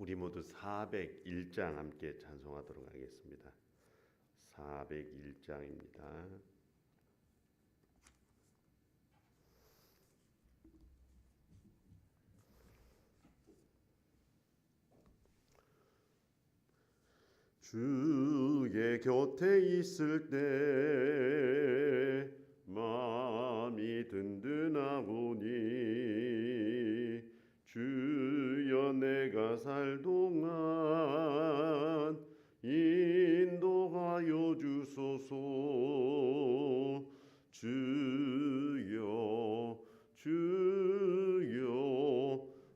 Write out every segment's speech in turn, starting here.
우리 모두 401장 함께 찬송하도록 하겠습니다. 401장입니다. 주의 곁에 있을 때 마음이 든든하오니 주 여 내가 살 동안 인도하여 주소서. 주여 주여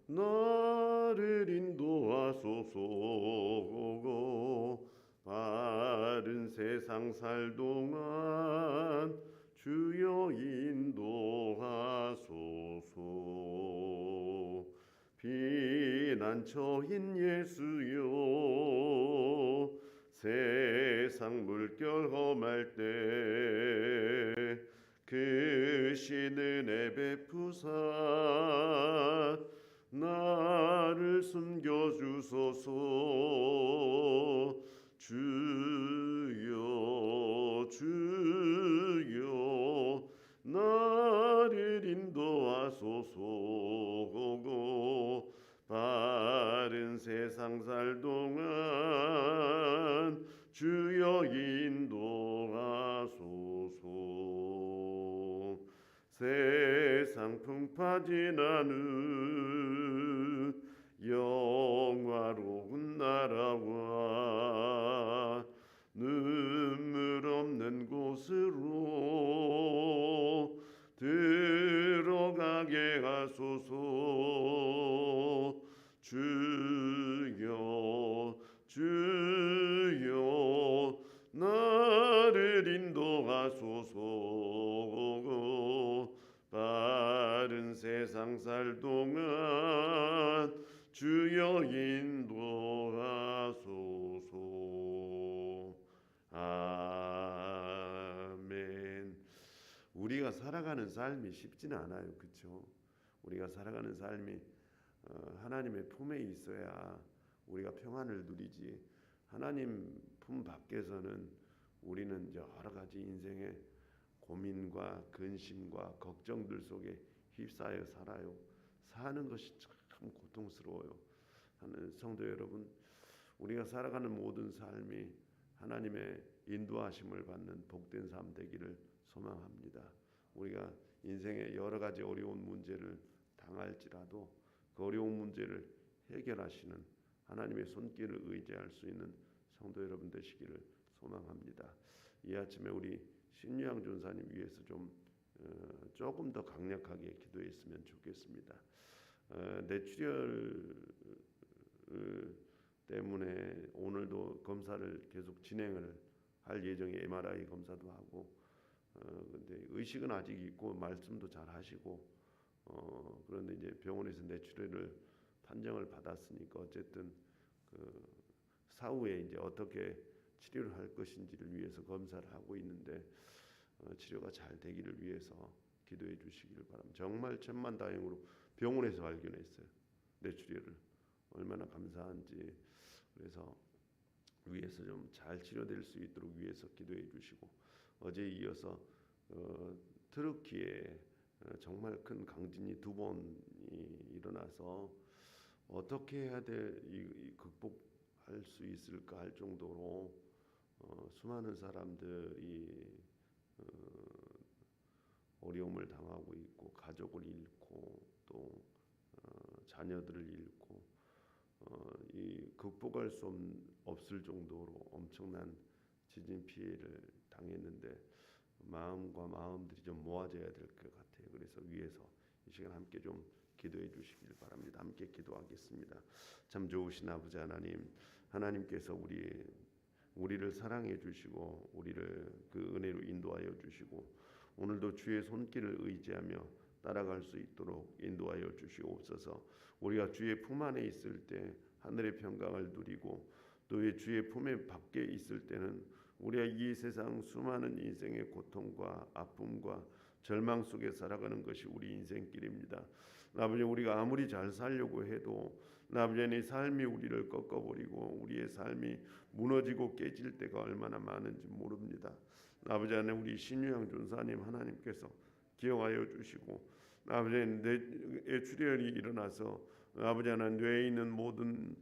나를 인도하소서. 바른 세상 살 동안 주여 인도하소서. 피 난처인 예수여 세상 물결 험할 때 크신 은혜 베푸사 나를 숨겨주소서. 주여 주여 나를 인도하소서 세상 살 동안 주여 인도하소서. 세상 풍파 지나는 세상 살 동안 주여 인도하소서. 아멘. 우리가 살아가는 삶이 쉽지는 않아요. 그렇죠 우리가 살아가는 삶이 어, 하나님의 품에 있어야 우리가 평안을 누리지. 하나님 품 밖에서는 우리는 여러 가지 인생의 고민과 근심과 걱정들 속에 휩싸여 살아요. 사는 것이 참 고통스러워요. 성도 여러분, 우리가 살아가는 모든 삶이 하나님의 인도하심을 받는 복된 삶 되기를 소망합니다. 우리가 인생의 여러 가지 어려운 문제를 당할지라도 그 어려운 문제를 해결하시는 하나님의 손길을 의지할 수 있는 성도 여러분 되시기를 소망합니다. 이 아침에 우리 신유양 전사님 위해서 좀 어, 조금 더 강력하게 기도했으면 좋겠습니다. 어, 뇌출혈 어, 때문에 오늘도 검사를 계속 진행을 할 예정에 MRI 검사도 하고 어, 근데 의식은 아직 있고 말씀도 잘 하시고 어, 그런데 이제 병원에서 뇌출혈을 판정을 받았으니까 어쨌든 그 사후에 이제 어떻게 치료를 할 것인지를 위해서 검사를 하고 있는데 어, 치료가 잘 되기를 위해서 기도해 주시기를 바랍니다. 정말 천만 다행으로 병원에서 발견했어요. 뇌출혈을 얼마나 감사한지 그래서 위에서 좀 잘 치료될 수 있도록 위해서 기도해 주시고 어제 이어서 어, 트르키에 어, 정말 큰 강진이 두 번이 일어나서 어떻게 해야 돼 이, 이 극복할 수 있을까 할 정도로 어, 수많은 사람들이 어, 어려움을 당하고 있고 가족을 잃고 또 어, 자녀들을 잃고 어, 이 극복할 수 없, 없을 정도로 엄청난 지진 피해를 당했는데 마음과 마음들이 좀 모아져야 될 것 같아요. 그래서 위에서 이 시간 함께 좀 기도해 주시길 바랍니다. 함께 기도하겠습니다. 참 좋으신 아버지 하나님, 하나님께서 우리 우리를 사랑해 주시고 우리를 그 은혜로 인도하여 주시고 오늘도 주의 손길을 의지하며 따라갈 수 있도록 인도하여 주시옵소서. 우리가 주의 품 안에 있을 때 하늘의 평강을 누리고 또 주의 품에 밖에 있을 때는 우리가 이 세상 수많은 인생의 고통과 아픔과 절망 속에 살아가는 것이 우리 인생길입니다. 아버지 우리가 아무리 잘 살려고 해도 하나님 삶이 우리를 꺾어버리고 우리의 삶이 무너지고 깨질 때가 얼마나 많은지 모릅니다. 아버지 하나님 우리 신유양 전사님 하나님께서 기억하여 주시고 아버지 뇌에 출혈이 일어나서 아버지 하나님 뇌에 있는 모든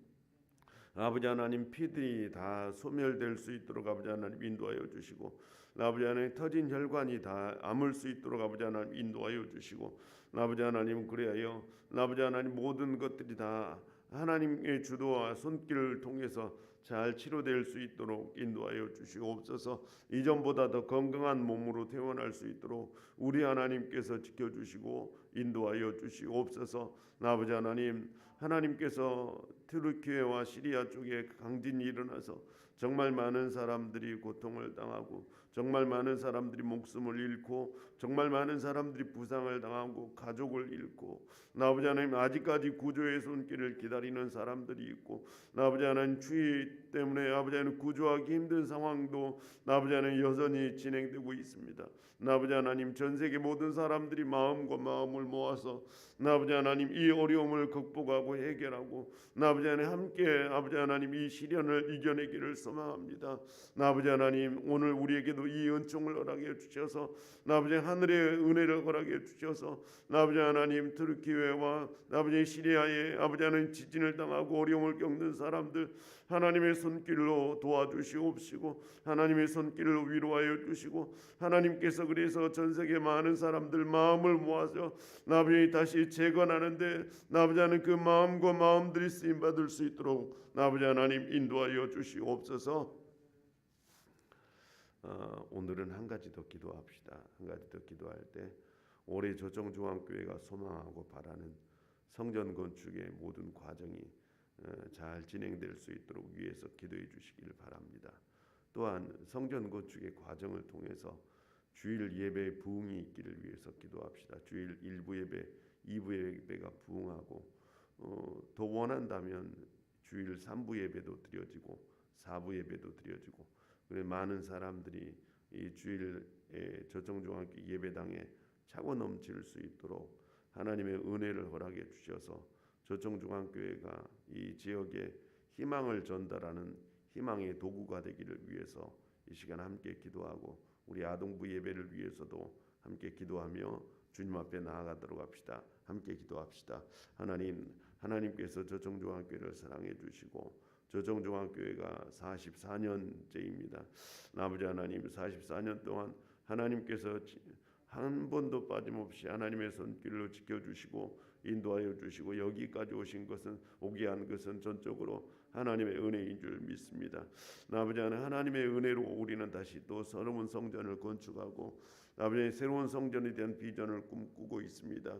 아버지 하나님 피들이 다 소멸될 수 있도록 아버지 하나님 인도하여 주시고 아버지 하나님 터진 혈관이 다 아물 수 있도록 아버지 하나님 인도하여 주시고 아버지 하나님 그래하여 아버지 하나님 모든 것들이 다 하나님의 주도와 손길을 통해서 잘 치료될 수 있도록 인도하여 주시옵소서. 이전보다 더 건강한 몸으로 태어날 수 있도록 우리 하나님께서 지켜 주시고 인도하여 주시옵소서. 아버지 하나님 하나님께서 트르키예와 시리아 쪽에 강진이 일어나서 정말 많은 사람들이 고통을 당하고 정말 많은 사람들이 목숨을 잃고 정말 많은 사람들이 부상을 당하고 가족을 잃고 아버지 하나님 아직까지 구조의 손길을 기다리는 사람들이 있고 아버지 하나님 추위 때문에 아버지 하나님 구조하기 힘든 상황도 아버지 하나님 여전히 진행되고 있습니다. 아버지 하나님 전 세계 모든 사람들이 마음과 마음을 모아서 아버지 하나님 이 어려움을 극복하고 해결하고 아버지 하나님 함께 아버지 하나님 이 시련을 이겨내기를 소망합니다. 아버지 하나님 오늘 우리에게도 이 은총을 허락해 주셔서 아버지 하늘의 은혜를 허락해 주셔서 아버지 하나님 트르키웨와 아버지 시리아에 아버지 하나님 지진을 당하고 어려움을 겪는 사람들 하나님의 손길로 도와주시옵시고 하나님의 손길로 위로하여 주시고 하나님께서 그래서 전 세계 많은 사람들 마음을 모아서 나부이 다시 재건하는데 나부지 않은 그 마음과 마음들이 쓰임 받을 수 있도록 나부지 하나님 인도하여 주시옵소서. 어, 오늘은 한 가지 더 기도합시다. 한 가지 더 기도할 때 올해 조정중앙교회가 소망하고 바라는 성전 건축의 모든 과정이 어, 잘 진행될 수 있도록 위해서 기도해 주시기를 바랍니다. 또한 성전 건축의 과정을 통해서 주일 예배 부흥이 있기를 위해서 기도합시다. 주일 일부 예배, 이부 예배가 부흥하고 어, 더 원한다면 주일 삼부 예배도 드려지고 사부 예배도 드려지고 그래 많은 사람들이 이 주일에 저정중앙교 예배당에 차고 넘칠 수 있도록 하나님의 은혜를 허락해 주셔서 저정중앙교회가 이 지역에 희망을 전달하는 희망의 도구가 되기를 위해서 이 시간 함께 기도하고 우리 아동부 예배를 위해서도 함께 기도하며 주님 앞에 나아가도록 합시다. 함께 기도합시다. 하나님, 하나님께서 저정중앙교회를 사랑해 주시고 저정중앙교회가 44년째입니다. 아버지 하나님 44년 동안 하나님께서 한 번도 빠짐없이 하나님의 손길로 지켜주시고 인도하여 주시고 여기까지 오신 것은 오게 한 것은 전적으로 하나님의 은혜인 줄 믿습니다. 아버지 하나님의 은혜로 우리는 다시 또 새로운 성전을 건축하고 아버지 새로운 성전에 대한 비전을 꿈꾸고 있습니다.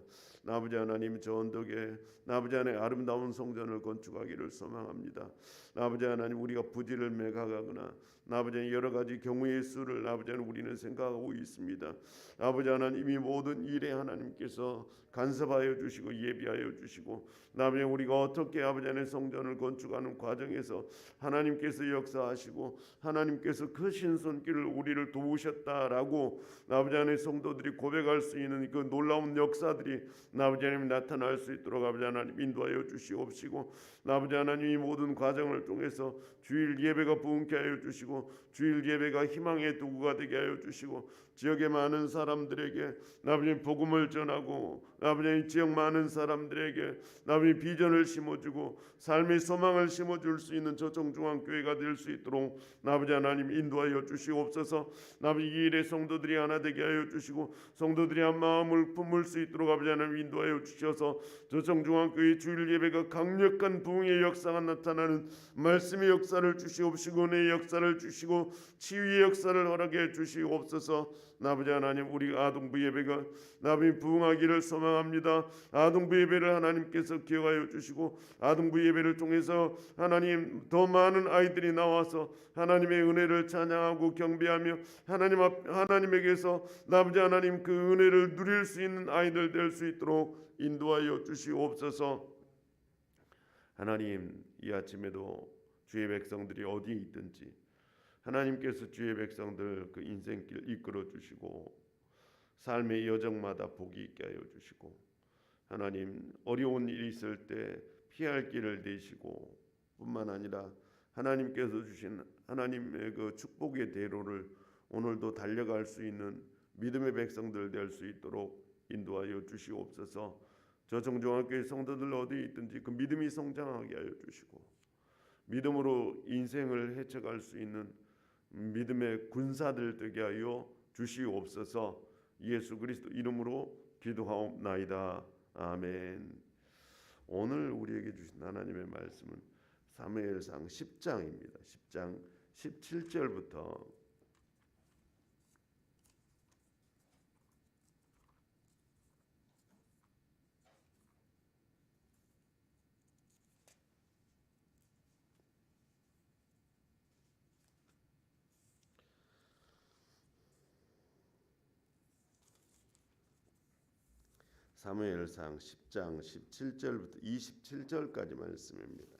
아버지 하나님 저 언덕에 아버지 하나님 아름다운 성전을 건축하기를 소망합니다. 아버지 하나님 우리가 부지를 매각하거나 아버지 여러 가지 경우의 수를 아버지 하나님 우리는 생각하고 있습니다. 아버지 하나님 이 모든 일에 하나님께서 간섭하여 주시고 예비하여 주시고 아버지 우리가 어떻게 아버지 하나님 성전을 건축하는 과정에서 하나님께서 역사하시고 하나님께서 크신 손길을 우리를 도우셨다라고 아버지 하나님 성도들이 고백할 수 있는 그 놀라운 역사들이 아버지 하나님 나타날 수 있도록 아버지 하나님 인도하여 주시옵시고 아버지 하나님 이 모든 과정을 통해서 주일 예배가 부흥케 하여 주시고 주일 예배가 희망의 도구가 되게 하여 주시고 지역의 많은 사람들에게 아버지 복음을 전하고 아버지 지역 많은 사람들에게 아버지 비전을 심어주고 삶의 소망을 심어줄 수 있는 저 정중앙 교회가 될 수 있도록 아버지 하나님 인도하여 주시옵소서. 아버지 이 일에 성도들이 하나 되게 하여 주시고 성도들이 한 마음을 품을 수 있도록 아버지 하나님 인도하여 주셔서 저 정중앙 교회 주일 예배가 강력한 부 흥의 역사가 나타나는 말씀의 역사를 주시옵시고 내 역사를 주시고 치유의 역사를 허락해 주시옵소서 아버지 하나님 우리 아동부 예배가 나비 부흥하기를 소망합니다. 아동부 예배를 하나님께서 기억하여 주시고 아동부 예배를 통해서 하나님 더 많은 아이들이 나와서 하나님의 은혜를 찬양하고 경배하며 하나님 앞 하나님에게서 아버지 하나님 그 은혜를 누릴 수 있는 아이들 될 수 있도록 인도하여 주시옵소서. 하나님 이 아침에도 주의 백성들이 어디 있든지 하나님께서 주의 백성들 그 인생길 이끌어 주시고 삶의 여정마다 복이 있게 하여 주시고 하나님 어려운 일이 있을 때 피할 길을 내시고 뿐만 아니라 하나님께서 주신 하나님의 그 축복의 대로를 오늘도 달려갈 수 있는 믿음의 백성들 될 수 있도록 인도하여 주시옵소서. 저 정정학교의 성도들 어디 있든지 그 믿음이 성장하게 하여 주시고 믿음으로 인생을 헤쳐갈 수 있는 믿음의 군사들 되게 하여 주시옵소서. 예수 그리스도 이름으로 기도하옵나이다. 아멘. 오늘 우리에게 주신 하나님의 말씀은 사무엘상 10장입니다. 10장 17절부터 사무엘상 10장 17절부터 27절까지 말씀입니다.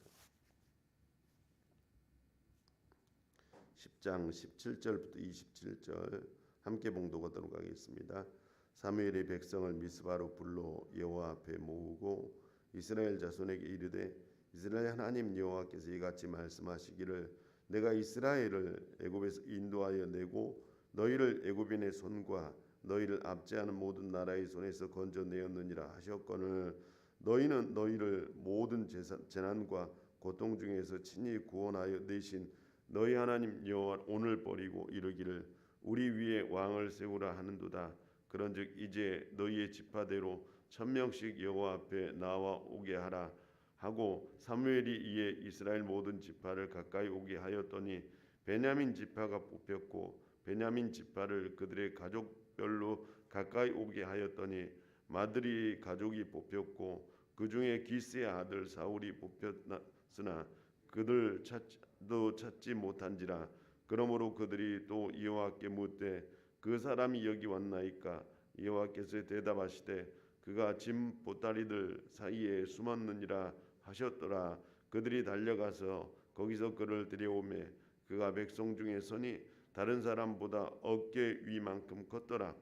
10장 17절부터 27절 함께 봉독하도록 하겠습니다. 사무엘이 백성을 미스바로 불러 여호와 앞에 모으고 이스라엘 자손에게 이르되 이스라엘 하나님 여호와께서 이같이 말씀하시기를 내가 이스라엘을 애굽에서 인도하여 내고 너희를 애굽인의 손과 너희를 압제하는 모든 나라의 손에서 건져내었느니라 하셨거늘 너희는 너희를 모든 재난과 고통 중에서 친히 구원하여 내신 너희 하나님 여호와 오늘 버리고 이르기를 우리 위에 왕을 세우라 하는도다. 그런즉 이제 너희의 지파대로 천 명씩 여호와 앞에 나와 오게 하라 하고 사무엘이 이에 이스라엘 모든 지파를 가까이 오게 하였더니 베냐민 지파가 뽑혔고 베냐민 지파를 그들의 가족 별로 가까이 오게 하였더니 마드리 가족이 뽑혔고 그 중에 기스의 아들 사울이 뽑혔으나 그들 찾도 찾지 못한지라 그러므로 그들이 또 여호와께 묻되 그 사람이 여기 왔나이까? 여호와께서 대답하시되 그가 짐 보따리들 사이에 숨었느니라 하셨더라. 그들이 달려가서 거기서 그를 들여오매 그가 백성 중에 서니 다른 사람보다 어깨 위만큼 컸더라.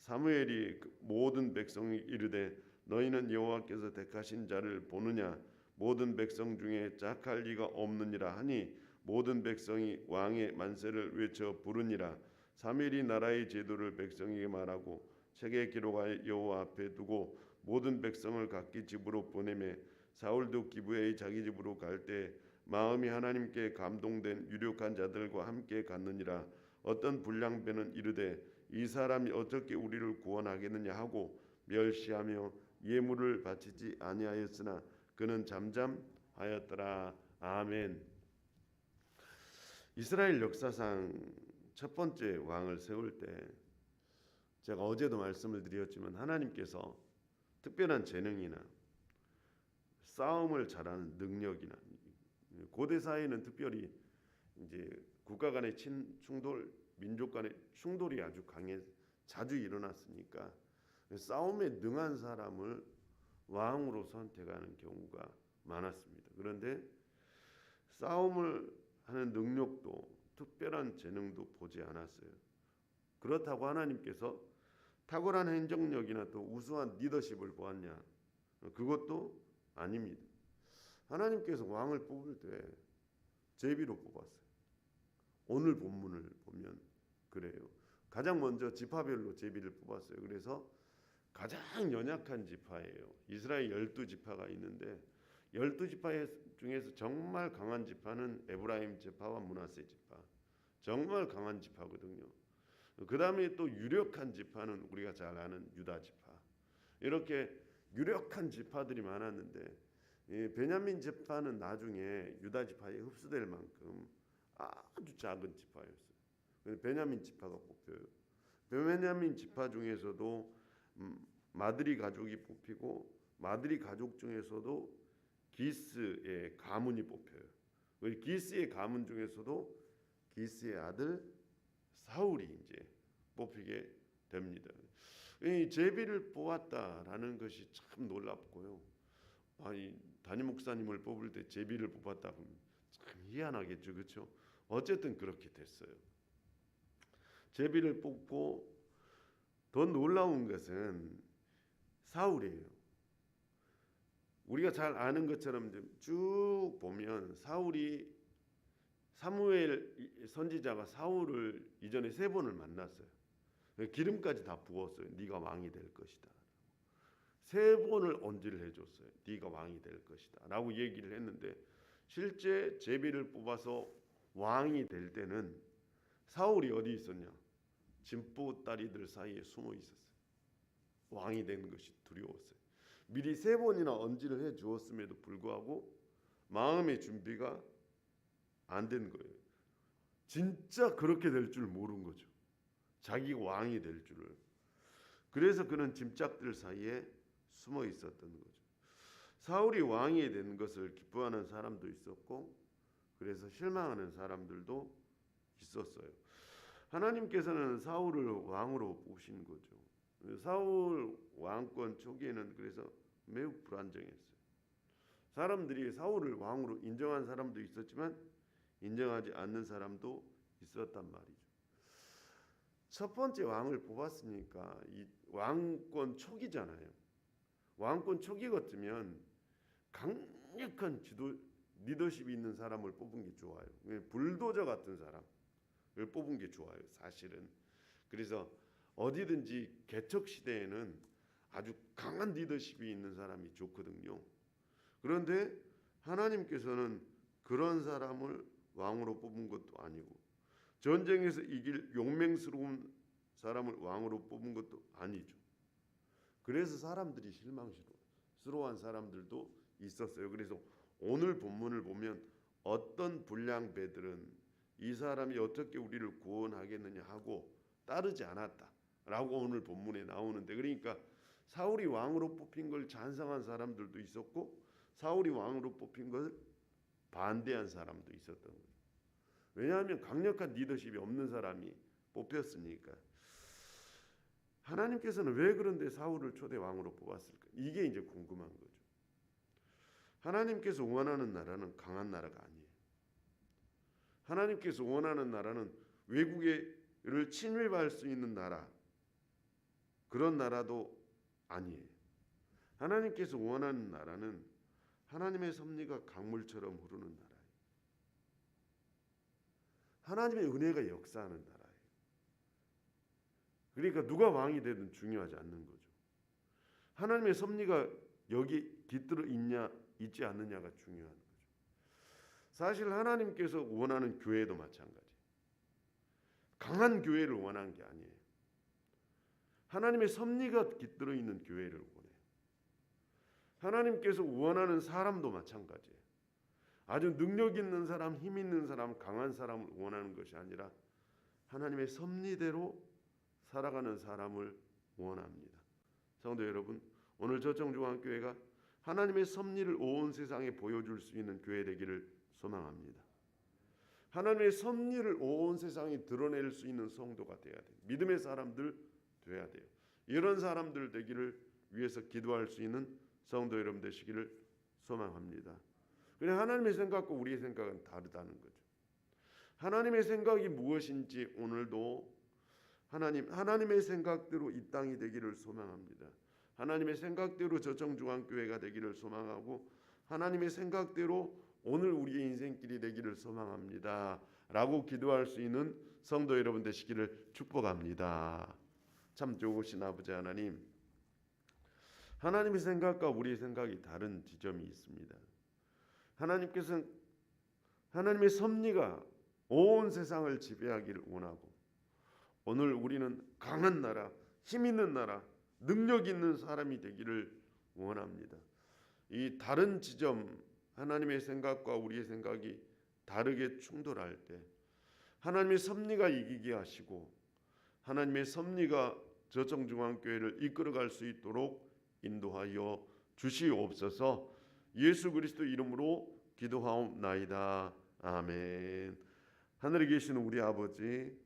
사무엘이 그 모든 백성이 이르되 너희는 여호와께서 택하신 자를 보느냐? 모든 백성 중에 짝할 리가 없느니라 하니 모든 백성이 왕의 만세를 외쳐 부르니라. 사무엘이 나라의 제도를 백성에게 말하고 책에 기록하여 여호와 앞에 두고 모든 백성을 각기 집으로 보내매 사울도 기부에 자기 집으로 갈 때 마음이 하나님께 감동된 유력한 자들과 함께 갔느니라. 어떤 불량배는 이르되 이 사람이 어떻게 우리를 구원하겠느냐? 하고 멸시하며 예물을 바치지 아니하였으나 그는 잠잠하였더라. 아멘. 이스라엘 역사상 첫 번째 왕을 세울 때 제가 어제도 말씀을 드렸지만 하나님께서 특별한 재능이나 싸움을 잘하는 능력이나 고대 사회는 특별히 이제 국가 간의 친 충돌, 민족 간의 충돌이 아주 강해 자주 일어났으니까 싸움에 능한 사람을 왕으로 선택하는 경우가 많았습니다. 그런데 싸움을 하는 능력도 특별한 재능도 보지 않았어요. 그렇다고 하나님께서 탁월한 행정력이나 또 우수한 리더십을 보았냐? 그것도 아닙니다. 하나님께서 왕을 뽑을 때 제비로 뽑았어요. 오늘 본문을 보면 그래요. 가장 먼저 지파별로 제비를 뽑았어요. 그래서 가장 연약한 지파예요. 이스라엘 열두 지파가 있는데 열두 지파 중에서 정말 강한 지파는 에브라임 지파와 문하세 지파. 정말 강한 지파거든요. 그 다음에 또 유력한 지파는 우리가 잘 아는 유다 지파. 이렇게 유력한 지파들이 많았는데 베냐민 지파는 나중에 유다 지파에 흡수될 만큼 아주 작은 지파였어요. 베냐민 지파가 뽑혀요. 베냐민 지파 중에서도 음, 마드리 가족이 뽑히고 마드리 가족 중에서도 기스의 가문이 뽑혀요. 기스의 가문 중에서도 기스의 아들 사울이 이제 뽑히게 됩니다. 이 제비를 뽑았다라는 것이 참 놀랍고요. 아니 담임 목사님을 뽑을 때 제비를 뽑았다 그러면 참 희한하겠죠, 그렇죠? 어쨌든 그렇게 됐어요. 제비를 뽑고 더 놀라운 것은 사울이에요. 우리가 잘 아는 것처럼 좀쭉 보면 사울이 사무엘 선지자가 사울을 이전에 세 번을 만났어요. 기름까지 다 부었어요. 네가 왕이 될 것이다. 세 번을 언지를 해줬어요. 네가 왕이 될 것이다라고 얘기를 했는데 실제 제비를 뽑아서 왕이 될 때는 사울이 어디 있었냐? 진보 다리들 사이에 숨어 있었어요. 왕이 되는 것이 두려웠어요. 미리 세 번이나 언지를 해 주었음에도 불구하고 마음의 준비가 안 된 거예요. 진짜 그렇게 될 줄 모른 거죠. 자기가 왕이 될 줄을. 그래서 그는 짐짝들 사이에 숨어 있었던 거죠. 사울이 왕이 된 것을 기뻐하는 사람도 있었고 그래서 실망하는 사람들도 있었어요. 하나님께서는 사울을 왕으로 뽑으신 거죠. 사울 왕권 초기에는 그래서 매우 불안정했어요. 사람들이 사울을 왕으로 인정한 사람도 있었지만 인정하지 않는 사람도 있었단 말이죠. 첫 번째 왕을 뽑았으니까 이 왕권 초기잖아요. 왕권 초기 같으면 강력한 지도 리더십이 있는 사람을 뽑은 게 좋아요. 불도저 같은 사람을 뽑은 게 좋아요. 사실은 그래서 어디든지 개척 시대에는 아주 강한 리더십이 있는 사람이 좋거든요. 그런데 하나님께서는 그런 사람을 왕으로 뽑은 것도 아니고 전쟁에서 이길 용맹스러운 사람을 왕으로 뽑은 것도 아니죠. 그래서 사람들이 실망스러워한 사람들도 있었어요. 그래서 오늘 본문을 보면 어떤 불량배들은 이 사람이 어떻게 우리를 구원하겠느냐 하고 따르지 않았다라고 오늘 본문에 나오는데 그러니까 사울이 왕으로 뽑힌 걸 찬성한 사람들도 있었고 사울이 왕으로 뽑힌 걸 반대한 사람도 있었던 거죠. 왜냐하면 강력한 리더십이 없는 사람이 뽑혔으니까. 하나님께서는 왜 그런데 사울을 초대 왕으로 뽑았을까? 이게 이제 궁금한 거죠. 하나님께서 원하는 나라는 강한 나라가 아니에요. 하나님께서 원하는 나라는 외국에를 침입할 수 있는 나라 그런 나라도 아니에요. 하나님께서 원하는 나라는 하나님의 섭리가 강물처럼 흐르는 나라예요. 하나님의 은혜가 역사하는 나라예요. 그러니까 누가 왕이 되든 중요하지 않는 거죠. 하나님의 섭리가 여기 깃들어 있냐 있지 않느냐가 중요한 거죠. 사실 하나님께서 원하는 교회도 마찬가지. 강한 교회를 원한 게 아니에요. 하나님의 섭리가 깃들어 있는 교회를 원해요. 하나님께서 원하는 사람도 마찬가지예요. 아주 능력 있는 사람, 힘 있는 사람, 강한 사람을 원하는 것이 아니라 하나님의 섭리대로 살아가는 사람을 원합니다. 성도 여러분, 오늘 저청중앙교회가 하나님의 섭리를 온 세상에 보여줄 수 있는 교회 되기를 소망합니다. 하나님의 섭리를 온 세상에 드러낼 수 있는 성도가 돼야 돼요. 믿음의 사람들 돼야 돼요. 이런 사람들 되기를 위해서 기도할 수 있는 성도 여러분 되시기를 소망합니다. 그냥 하나님의 생각과 우리의 생각은 다르다는 거죠. 하나님의 생각이 무엇인지 오늘도 하나님 하나님의 생각대로 이 땅이 되기를 소망합니다. 하나님의 생각대로 저청중앙교회가 되기를 소망하고 하나님의 생각대로 오늘 우리의 인생길이 되기를 소망합니다. 라고 기도할 수 있는 성도 여러분 되시기를 축복합니다. 참 좋으신 아버지 하나님 하나님의 생각과 우리의 생각이 다른 지점이 있습니다. 하나님께서는 하나님의 섭리가 온 세상을 지배하기를 원하고 오늘 우리는 강한 나라, 힘 있는 나라, 능력 있는 사람이 되기를 원합니다. 이 다른 지점 하나님의 생각과 우리의 생각이 다르게 충돌할 때 하나님의 섭리가 이기게 하시고 하나님의 섭리가 저청중앙교회를 이끌어갈 수 있도록 인도하여 주시옵소서. 예수 그리스도 이름으로 기도하옵나이다. 아멘. 하늘에 계시는 우리 아버지,